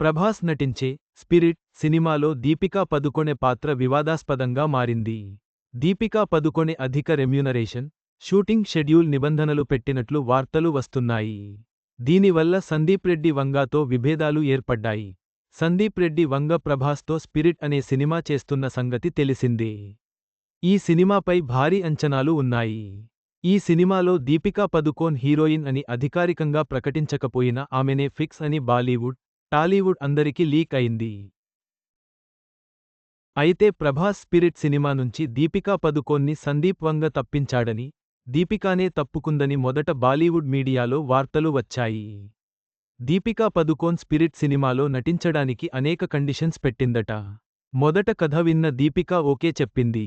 ప్రభాస్ నటించే స్పిరిట్ సినిమాలో దీపికా పదుకొణె పాత్ర వివాదాస్పదంగా మారింది. దీపికా పదుకొణె అధిక రెమ్యూనరేషన్ షూటింగ్ షెడ్యూల్ నిబంధనలు పెట్టినట్లు వార్తలు వస్తున్నాయి. దీనివల్ల సందీప్ రెడ్డి వంగాతో విభేదాలు ఏర్పడ్డాయి. సందీప్ రెడ్డి వంగ ప్రభాస్తో స్పిరిట్ అనే సినిమా చేస్తున్న సంగతి తెలిసిందే. ఈ సినిమాపై భారీ అంచనాలు ఉన్నాయి. ఈ సినిమాలో దీపికా పదుకోన్ హీరోయిన్ అని అధికారికంగా ప్రకటించకపోయినా ఆమెనే ఫిక్స్ అని బాలీవుడ్ టాలీవుడ్ అందరికీ లీక్ అయింది. అయితే ప్రభాస్ స్పిరిట్ సినిమా నుంచి దీపికా పదుకోన్ని సందీప్ వంగ తప్పించాడని దీపికానే తప్పుకుందని మొదట బాలీవుడ్ మీడియాలో వార్తలు వచ్చాయి. దీపికా పదుకోన్ స్పిరిట్ సినిమాలో నటించడానికి అనేక కండిషన్స్ పెట్టిందట. మొదట కథ విన్న దీపికా ఓకే చెప్పింది.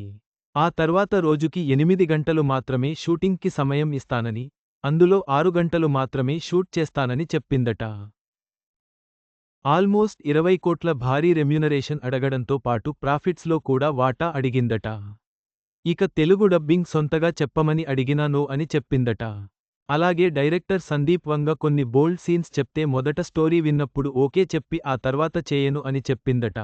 ఆ తర్వాత రోజుకి ఎనిమిది గంటలు మాత్రమే షూటింగ్కి సమయం ఇస్తానని అందులో ఆరు గంటలు మాత్రమే షూట్ చేస్తానని చెప్పిందట. ఆల్మోస్ట్ ఇరవై కోట్ల భారీ రెమ్యునరేషన్ అడగడంతో పాటు ప్రాఫిట్స్లో కూడా వాటా అడిగిందట. ఇక తెలుగు డబ్బింగ్ సొంతగా చెప్పమని అడిగినా నో అని చెప్పిందట. అలాగే డైరెక్టర్ సందీప్ వంగ కొన్ని బోల్డ్ సీన్స్ చెప్తే మొదట స్టోరీ విన్నప్పుడు ఓకే చెప్పి ఆ తర్వాత చేయను అని చెప్పిందట.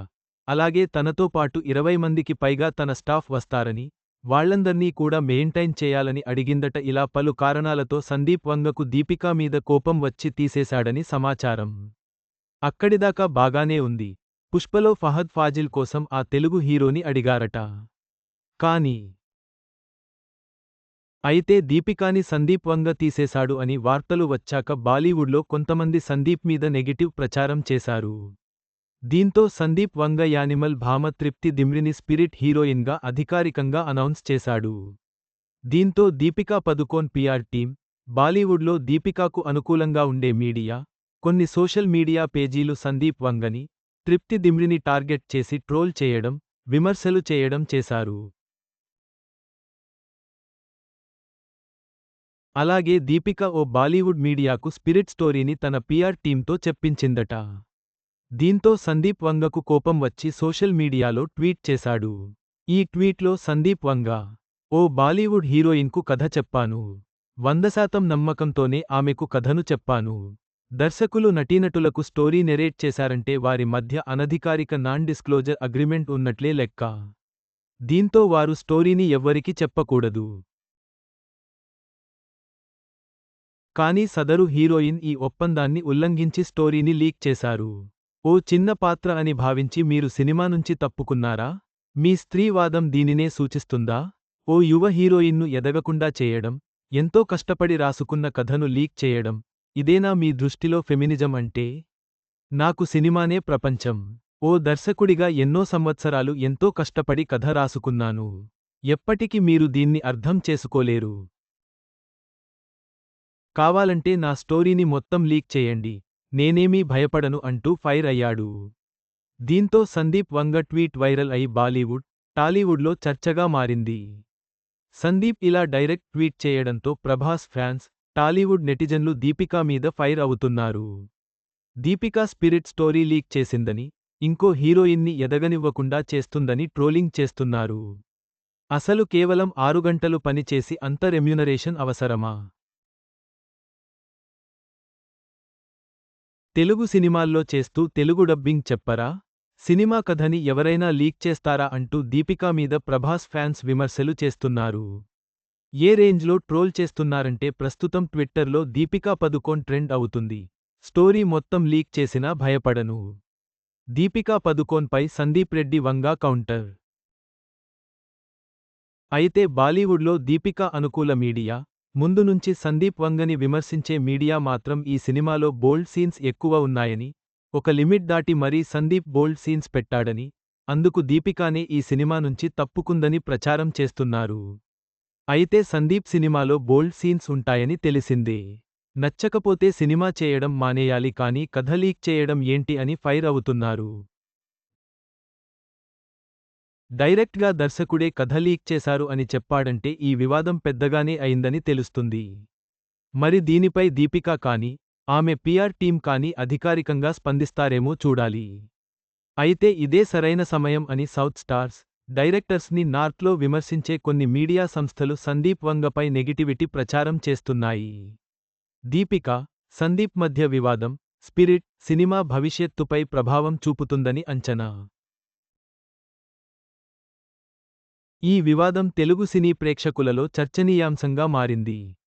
అలాగే తనతో పాటు ఇరవై మందికి పైగా తన స్టాఫ్ వస్తారని వాళ్ళందర్నీ కూడా మెయింటైన్ చేయాలని అడిగిందట. ఇలా పలు కారణాలతో సందీప్ వంగకు దీపికా మీద కోపం వచ్చి తీసేశాడని సమాచారం. అక్కడిదాకా బాగానే ఉంది. పుష్పలో ఫహద్ ఫాజిల్ కోసం ఆ తెలుగు హీరోని అడిగారట. కాని అయితే దీపికాని సందీప్ వంగ తీసేశాడు అని వార్తలు వచ్చాక బాలీవుడ్లో కొంతమంది సందీప్ మీద నెగిటివ్ ప్రచారం చేశారు. దీంతో సందీప్ వంగ యానిమల్ భామ తృప్తి దిమ్రిని స్పిరిట్ హీరోయిన్గా అధికారికంగా అనౌన్స్ చేశాడు. దీంతో దీపికా పదుకోన్ పిఆర్ టీం బాలీవుడ్లో దీపికాకు అనుకూలంగా ఉండే మీడియా కొన్ని సోషల్ మీడియా పేజీలు సందీప్ వంగని తృప్తి దిమ్రిని టార్గెట్ చేసి ట్రోల్ చేయడం విమర్శలు చేయడం చేశారు. అలాగే దీపిక ఓ బాలీవుడ్ మీడియాకు స్పిరిట్ స్టోరీని తన పిఆర్ టీంతో చెప్పించిందట. దీంతో సందీప్ వంగకు కోపం వచ్చి సోషల్ మీడియాలో ట్వీట్ చేశాడు. ఈ ట్వీట్లో సందీప్ వంగ ఓ బాలీవుడ్ హీరోయిన్కు కథ చెప్పాను. వంద శాతం నమ్మకంతోనే ఆమెకు కథను చెప్పాను. దర్శకులు నటీనటులకు స్టోరీ నెరేట్ చేశారంటే వారి మధ్య అనధికారిక నాన్ డిస్క్లోజర్ అగ్రిమెంట్ ఉన్నట్లే లెక్క. దీంతో వారు స్టోరీని ఎవ్వరికి చెప్పకూడదు. కానీ సదరు హీరోయిన్ ఈ ఒప్పందాన్ని ఉల్లంఘించి స్టోరీని లీక్ చేశారు. ఓ చిన్న పాత్ర అని భావించి మీరు సినిమా నుంచి తప్పుకున్నారా? మీ స్త్రీవాదం దీనినే సూచిస్తుందా? ఓ యువ హీరోయిన్ను ఎదగకుండా చేయడం ఎంతో కష్టపడి రాసుకున్న కథను లీక్ చేయడం ఇదేనా మీ దృష్టిలో ఫెమినిజం అంటే? నాకు సినిమానే ప్రపంచం. ఓ దర్శకుడిగా ఎన్నో సంవత్సరాలు ఎంతో కష్టపడి కథ రాసుకున్నాను. ఎప్పటికీ మీరు దీన్ని అర్థం చేసుకోలేరు. కావాలంటే నా స్టోరీని మొత్తం లీక్ చేయండి. నేనేమీ భయపడను అంటూ ఫైర్ అయ్యాడు. దీంతో సందీప్ వంగ ట్వీట్ వైరల్ అయి బాలీవుడ్ టాలీవుడ్లో చర్చగా మారింది. సందీప్ ఇలా డైరెక్ట్ ట్వీట్ చేయడంతో ప్రభాస్ ఫ్యాన్స్ టాలీవుడ్ నెటిజన్లు దీపికా మీద ఫైర్ అవుతున్నారు. దీపికా స్పిరిట్ స్టోరీ లీక్ చేసిందని ఇంకో హీరోయిన్ని ఎదగనివ్వకుండా చేస్తుందని ట్రోలింగ్ చేస్తున్నారు. అసలు కేవలం ఆరు గంటలు పనిచేసి అంత రెమ్యునరేషన్ అవసరమా? తెలుగు సినిమాల్లో చేస్తూ తెలుగు డబ్బింగ్ చెప్పరా? సినిమా కథని ఎవరైనా లీక్ చేస్తారా అంటూ దీపికా మీద ప్రభాస్ ఫ్యాన్స్ విమర్శలు చేస్తున్నారు. ఏ రేంజ్లో ట్రోల్ చేస్తున్నారంటే ప్రస్తుతం ట్విట్టర్లో దీపికా పదుకోన్ ట్రెండ్ అవుతుంది. స్టోరీ మొత్తం లీక్ చేసినా భయపడను. దీపికా పదుకోన్పై సందీప్ రెడ్డి వంగా కౌంటర్. అయితే బాలీవుడ్లో దీపికా అనుకూల మీడియా ముందు నుంచి సందీప్ వంగని విమర్శించే మీడియా మాత్రం ఈ సినిమాలో బోల్డ్ సీన్స్ ఎక్కువ ఉన్నాయని ఒక లిమిట్ దాటి మరీ సందీప్ బోల్డ్ సీన్స్ పెట్టాడని అందుకు దీపికానే ఈ సినిమా నుంచి తప్పుకుందని ప్రచారం చేస్తున్నారు. అయితే సందీప్ సినిమాలో బోల్డ్ సీన్స్ ఉంటాయని తెలిసింది. నచ్చకపోతే సినిమా చేయడం మానేయాలి కానీ కథ లీక్ చేయడం ఏంటి అని ఫైర్ అవుతున్నారు. డైరెక్ట్గా దర్శకుడే కథ లీక్ చేశారు అని చెప్పాడంటే ఈ వివాదం పెద్దగానే అయిందని తెలుస్తుంది. మరి దీనిపై దీపికా కానీ ఆమె పిఆర్ టీం కానీ అధికారికంగా స్పందిస్తారేమో చూడాలి. అయితే ఇదే సరైన సమయం అని సౌత్ స్టార్స్ డైరెక్టర్స్ని నార్త్లో విమర్శించే కొన్ని మీడియా సంస్థలు సందీప్ వంగపై నెగిటివిటీ ప్రచారం చేస్తున్నాయి. దీపిక సందీప్ మధ్య వివాదం స్పిరిట్ సినిమా భవిష్యత్తుపై ప్రభావం చూపుతుందని అంచనా. ఈ వివాదం తెలుగు సినీ ప్రేక్షకులలో చర్చనీయాంశంగా మారింది.